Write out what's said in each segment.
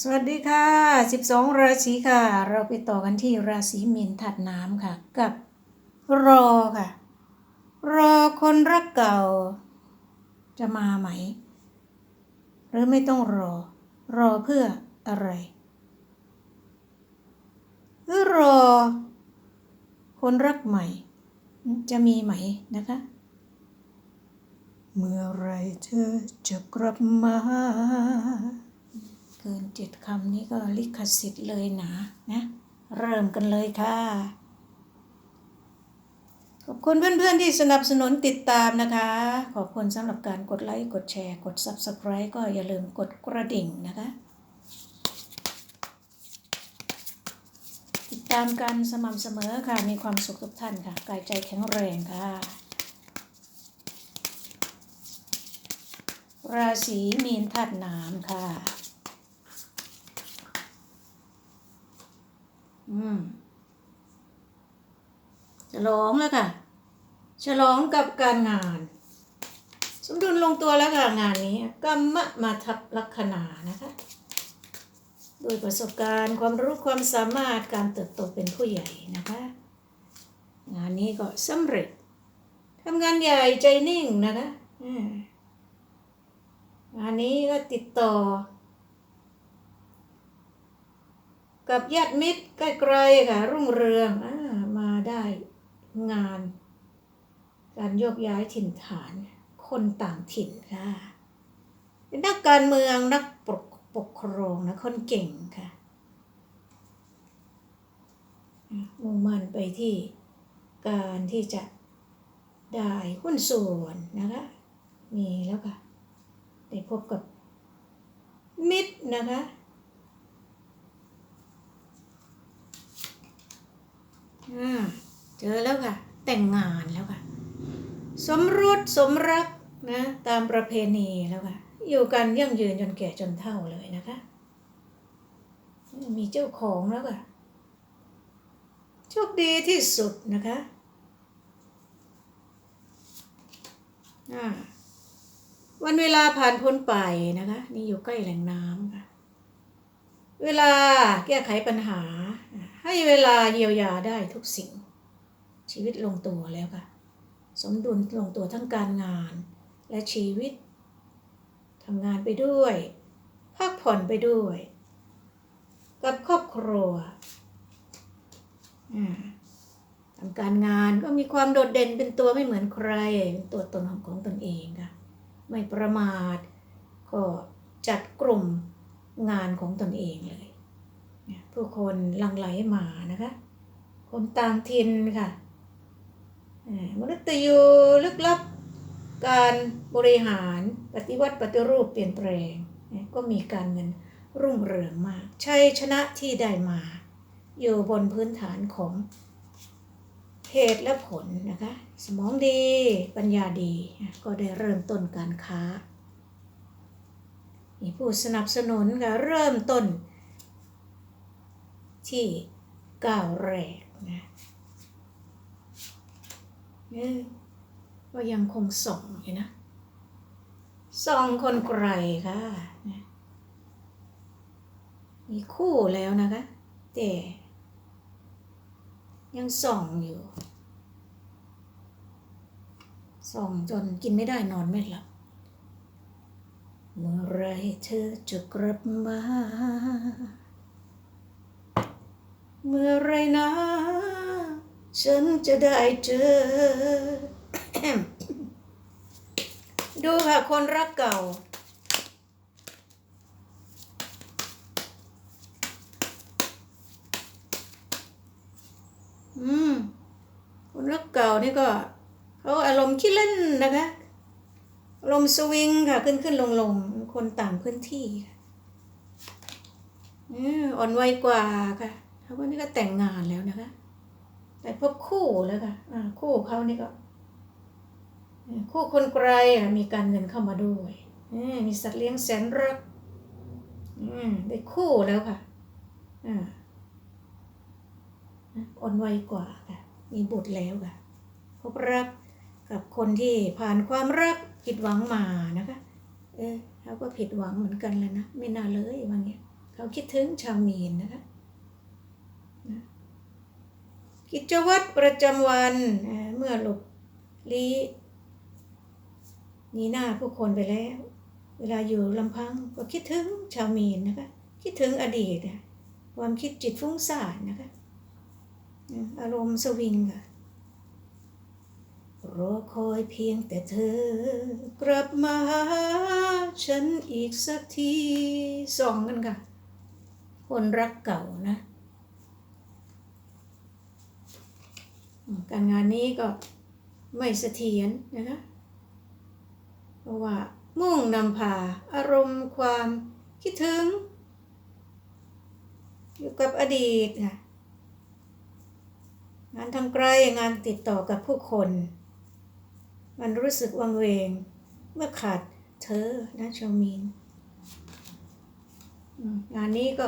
สวัสดีค่ะ 12 ราศีค่ะ เราไปต่อกันที่ราศีมีนถัดน้ำค่ะ กับรอค่ะ รอคนรักเก่า จะมาไหม หรือไม่ต้องรอ รอเพื่ออะไร หรือรอ คนรักใหม่ จะมีไหมนะคะ เมื่อไรเธอจะกลับมา กินเจ็ดคำนี้ก็ลิขสิทธิ์เลยนะนะ เริ่มกันเลยค่ะ ขอบคุณเพื่อนๆที่สนับสนุนติดตามนะคะ ขอบคุณสำหรับการกดไลค์กดแชร์ กด Subscribe ก็อย่าลืมกดกระดิ่งนะคะติดตามกันสม่ำเสมอค่ะ มีความสุขทุกท่านค่ะ กายใจแข็งแรงค่ะ ราศีมีนธาตุน้ำค่ะ อืมฉลองแล้วค่ะ ฉลองกับการงาน สมดุลลงตัวแล้วค่ะงานนี้กรรมะมาทับลัคนานะคะโดยประสบการณ์ความรู้ความสามารถการเติบโตเป็นผู้ใหญ่นะคะ งานนี้ก็สำเร็จทำงานใหญ่ใจนิ่งนะคะงานนี้ก็ติดต่อ กับญาติมิตรใกล้ๆค่ะ รุ่งเรืองอามาได้งาน การโยกย้ายถิ่นฐาน คนต่างถิ่นค่ะนักการเมืองนักปกปกครองนะคนเก่งค่ะอะมุ่งมั่นไปที่การที่จะได้หุ้นส่วนนะคะมีแล้วค่ะได้พบกับมิตรนะคะ อ่าเจอแล้วค่ะ แต่งงานแล้วค่ะ สมรสสมรักนะตามประเพณีแล้วค่ะ อยู่กันยั่งยืนจนแก่จนเฒ่าเลยนะคะ มีเจ้าของแล้วค่ะโชคดีที่สุดนะคะอ่าวันเวลาผ่านพ้นไปนะคะ นี่อยู่ใกล้แหล่งน้ำค่ะ เวลาแก้ไขปัญหา ให้เวลาเยียวยาได้ทุกสิ่ง ชีวิตลงตัวแล้วค่ะ สมดุลลงตัวทั้งการงานและชีวิตทำงานไปด้วยพักผ่อนไปด้วย กับครอบครัวอ่าทำการงานก็มีความโดดเด่นเป็นตัวไม่เหมือนใครเป็นตัวตนของของตนเองค่ะ ไม่ประมาท ก็จัดกลุ่มงานของตนเองเลยเนี่ยผู้คนลังไหลมานะคะ คนต่างถิ่นค่ะ มนุษย์ยูลึกลับการบริหารปฏิวัติปฏิรูปเปลี่ยนแปลงก็มีการเงินรุ่งเรืองมากชัยชนะที่ได้มา อยู่บนพื้นฐานของเหตุและผลนะคะ สมองดีปัญญาดีก็ได้เริ่มต้นการค้า มีผู้สนับสนุนค่ะเริ่มต้น ที่ก้าวแรกนะเอ้ย ก็ยังคงส่องอยู่นะส่องคนไกลค่ะนะมีคู่แล้วนะคะ แต่ยังส่องอยู่ ส่องจนกินไม่ได้นอนไม่หลับ เมื่อไรเธอจะกลับมา เมื่อไรนะ ฉันจะได้เจอ ดูค่ะ คนรักเก่า อืม คนรักเก่านี่ก็เขาอารมณ์ขี้เล่นนะคะอารมณ์สวิงค่ะ ขึ้นขึ้นลงลงคนต่างพื้นที่อ่อนวัยกว่าค่ะเขาคนนี้ก็แต่งงานแล้วนะคะ แต่พบคู่แล้วค่ะอ่าคู่เขานี่ก็ คู่คนไกลอะมีการเงินเข้ามาด้วยมีสัตว์เลี้ยงแสนรักอืมได้คู่แล้วค่ะอ่าอ่อนวัยกว่าค่ะ มีบุตรแล้วค่ะ พบรักกับคนที่ผ่านความรักผิดหวังมานะคะ เออเราก็ผิดหวังเหมือนกันเลยนะ ไม่น่าเลยว่างี้อเขาคิดถึงชาวมีนนะคะ กิจวัตรประจำวันเมื่อหลบลี้หนีหน้าผู้คนไปแล้ว เวลาอยู่ลำพังก็คิดถึงชาวมีนนะคะ คิดถึงอดีตความคิดจิตฟุ้งซ่านนะคะ อารมณ์สวิงค่ะรอคอยเพียงแต่เธอ กลับมาหาฉันอีกสักทีสองกันค่ะ คนรักเก่านะอืม การงานนี้ก็ไม่เสถียรนะคะเพราะว่ามุ่งนำพาอารมณ์ความคิดถึง อยู่กับอดีตค่ะงานทางไกลงานติดต่อกับผู้คน มันรู้สึกวังเวง เมื่อขาดเธอนะชาวมีนงานนี้ก็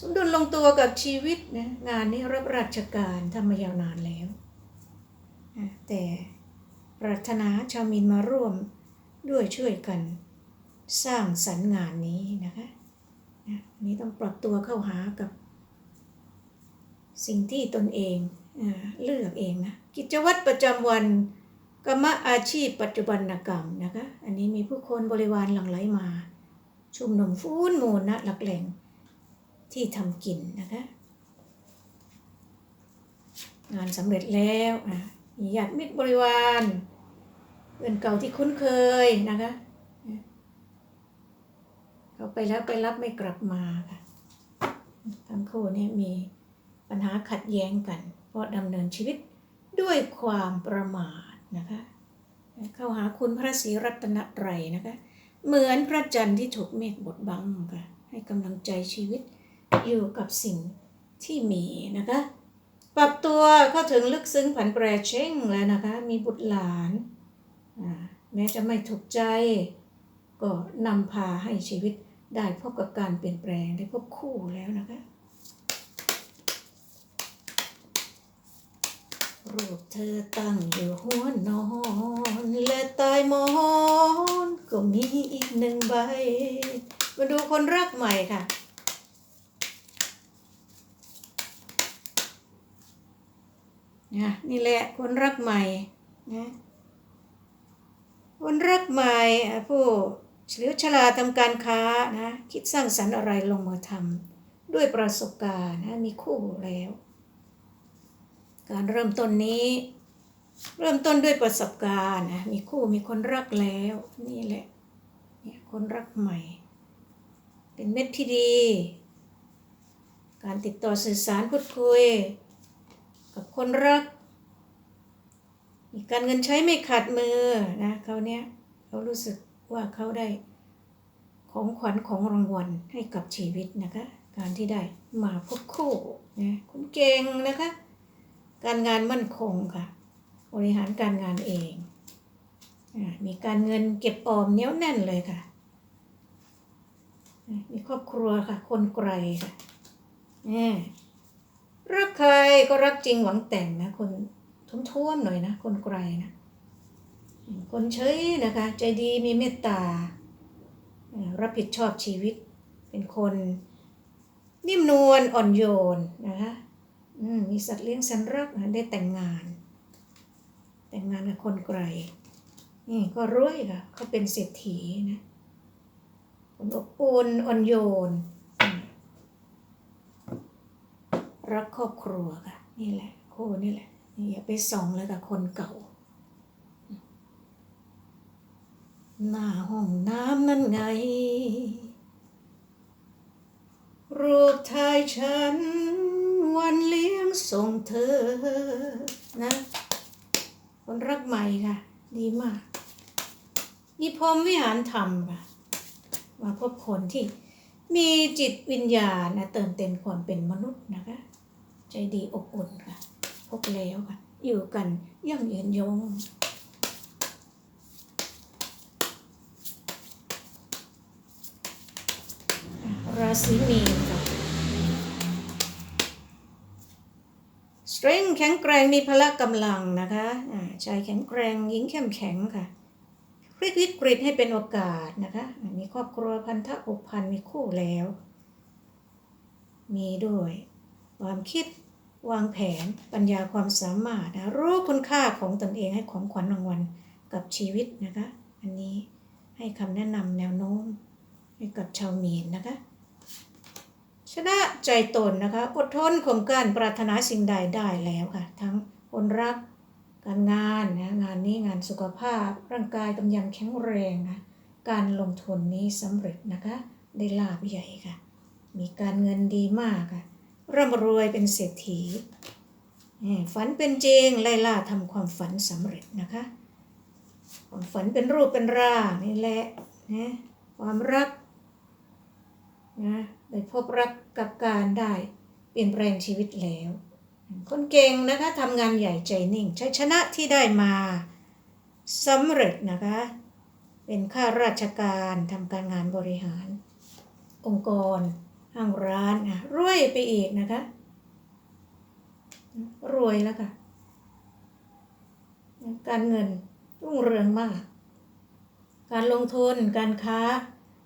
สมดุลลงตัวกับชีวิตนะงานนี้รับราชการทำมายาวนานแล้ว แต่ปรารถนาชาวมีนมาร่วมด้วยช่วยกันสร้างสรรค์งานนี้นะคะนะอันนี้ต้องปรับตัวเข้าหากับ สิ่งที่ตนเองเลือกเองนะกิจวัตรประจำวันกรรมอาชีพปัจจุบันกรรมนะคะ อันนี้มีผู้คนบริวารหลั่งไหลมา ชุมนุมฟูนมูลนะหลักแหล่ง ที่ทำกินนะคะ งานสำเร็จแล้วอะมีญาติมิตรบริวารเพื่อนเก่าที่คุ้นเคยนะคะเขาไปแล้วไปรับไม่กลับมาค่ะทั้งคู่เนี่ยมีปัญหาขัดแย้งกัน เพราะดำเนินชีวิตด้วยความประมาทนะคะ เข้าหาคุณพระศรีรัตนตรัยนะคะ เหมือนพระจันทร์ที่ถูกเมฆบดบังค่ะ ให้กำลังใจชีวิต อยู่กับสิ่งที่มีนะคะ ปรับตัวเข้าถึงลึกซึ้งผันแปรเช่งแล้วนะคะ มีบุตรหลาน แม้จะไม่ถูกใจ ก็นำพาให้ชีวิตได้พบกับการเปลี่ยนแปลงได้พบคู่แล้วนะคะรูปเธอตั้งอยู่หัวนอน และใตายหมอนก็มีอีกหนึ่งใบ มาดูคนรักใหม่ค่ะ นะนี่แหละคนรักใหม่นะคนรักใหม่ผู้เฉลียวฉลาดทำการค้านะคิดสร้างสรรค์อะไรลงมือทำด้วยประสบการณ์นะมีคู่แล้ว การเริ่มต้นนี้ เริ่มต้นด้วยประสบการณ์นะมีคู่มีคนรักแล้ว นี่แหละเนี่ยคนรักใหม่ เป็นเม็ดที่ดี การติดต่อสื่อสารพูดคุย กับคนรักมีการเงินใช้ไม่ขาดมือนะเขาเนี้ยเขารู้สึกว่าเขาได้ของขวัญของรางวัลให้กับชีวิตนะคะ การที่ได้มาพบคู่นะคุณเก่งนะคะ การงานมั่นคงค่ะ บริหารการงานเองมีการเงินเก็บออมเนี้ยแน่นเลยค่ะ มีครอบครัวค่ะ คนไกลค่ะแน่ รักใครก็รักจริงหวังแต่งนะ คนทุ่มๆหน่อยนะ คนไกลนะ คนเฉยนะคะ ใจดีมีเมตตา รับผิดชอบชีวิต เป็นคนนิ่มนวลอ่อนโยนนะคะมมีสัตว์เลี้ยงสันรักนะได้แต่งงาน แต่งงานกับคนไกล นี่ก็รวยค่ะเขาเป็นเศรษฐีนะคนอบอุ่นอ่อนโยนอืม รักครอบครัวค่ะ นี่แหละคู่นี่แหละนี่อย่าไปส่องเลยกับคนเก่า หน้าห้องน้ำนั่นไง รูปถ่ายฉัน วันเลี้ยงส่งเธอ นะ คนรักใหม่ค่ะ ดีมาก นี่พรมวิหารธรรมค่ะ มาพบคนที่ มีจิตวิญญาณนะเติมเต็มความเป็นมนุษย์นะคะ ใจดีอบอุ่นค่ะพบแล้วค่ะ อยู่กันยั่งยืนยงราศีมีนค่ะ strength แข็งแกร่งมีพละกำลังนะคะอ่าชายแข็งแกร่งหญิงเข้มแข็งค่ะ ลิกวิกฤตให้เป็นโอกาสนะคะมีครอบครัวพันธะผูกพันมีคู่แล้ว มีด้วย ความคิดวางแผนปัญญาความสามารถนะรู้คุณค่าของตนเองให้ของขวัญรางวัลกับชีวิตนะคะ อันนี้ให้คำแนะนำแนวโน้มให้กับชาวมีนนะคะ ชนะใจตนนะคะ อดทนข่มการปรารถนาสิ่งใดได้แล้วค่ะ ทั้งคนรัก การงานนะงานนี้งานสุขภาพ ร่างกายกำยังแข็งแรงนะการลงทุนนี้สำเร็จนะคะ ได้ลาบใหญ่ค่ะ มีการเงินดีมากค่ะร่ำรวยเป็นเศรษฐีแหมฝันเป็นจริงไล่ล่าทำความฝันสำเร็จนะคะ ความฝันเป็นรูปเป็นร่างนี่แหละนะความรักนะได้พบรักกับการได้ เปลี่ยนแปลงชีวิตแล้ว คนเก่งนะคะทำงานใหญ่ใจนิ่งชัยชนะที่ได้มาสำเร็จนะคะ เป็นข้าราชการทำการงานบริหาร องค์กรห้างร้านนะรวยไปอีกนะคะ รวยแล้วค่ะ การเงินรุ่งเรืองมาก การลงทุนการค้า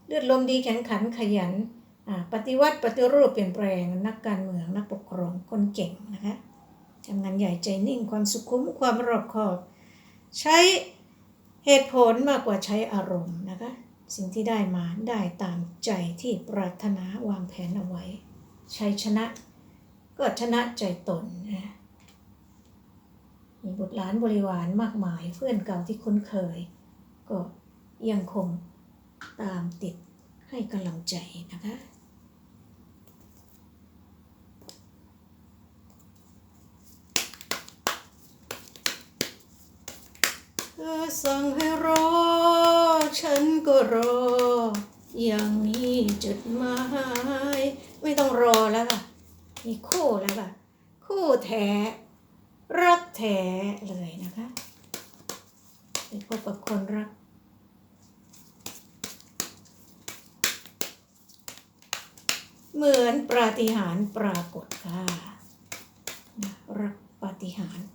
เลือดลมดีแข็งขันขยัน ปฏิวัติปฏิรูปเปลี่ยนแปลงนักการเมืองนักปกครองคนเก่งนะคะทำงานใหญ่ใจนิ่งความสุขุมความรอบคอบ ใช้เหตุผลมากกว่าใช้อารมณ์นะคะสิ่งที่ได้มาได้ตามใจที่ปรารถนาวางแผนเอาไว้ชัยชนะก็ชนะใจตนนะมีบุตรหลานบริวารมากมายเพื่อนเก่าที่คุ้นเคย ก็ยังคงตามติดให้กำลังใจนะคะ ธอสั่งให้รอ ฉันก็รอ อย่างนี้จุดหมายไม่ต้องรอแล้วค่ะ มีคู่แล้วค่ะ คู่แท้ รักแท้เลยนะคะไปพบกับคนรัก เหมือนปาฏิหาริย์ปรากฏค่ะนะรักปาฏิหาริย์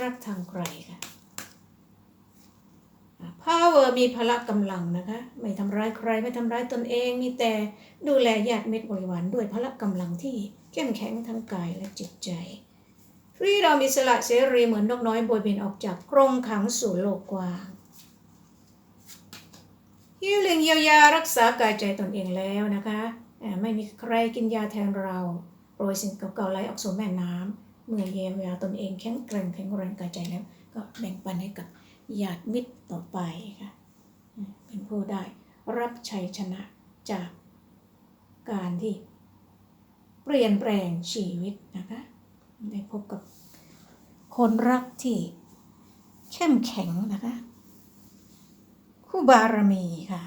รักทางไกลค่ะ power มีพละกำลังนะคะ ไม่ทำร้ายใครไม่ทำร้ายตนเอง มีแต่ดูแลญาติมิตรบริวารด้วยพละกำลังที่เข้มแข็งทั้งกายและจิตใจฟรีดอมอิสระเสรีเหมือนนกน้อยบยบินออกจากกรงขังสู่โลกกว้างฮิวลิงเยียวยารักษากายใจตนเองแล้วนะคะไม่มีใครกินยาแทนเราโปรยสิ่งเก่าๆไหลออกสู่แม่น้ำเมื่อเยียวยาตนเองแข็งแกร่งแข็งแรงกายใจแล้ว ก็แบ่งปันให้กับ ญาติมิตรต่อไปค่ะเป็นผู้ได้รับชัยชนะจากการที่เปลี่ยนแปลงชีวิตนะคะได้พบกับคนรักที่เข้มแข็งนะคะ คู่บารมีค่ะ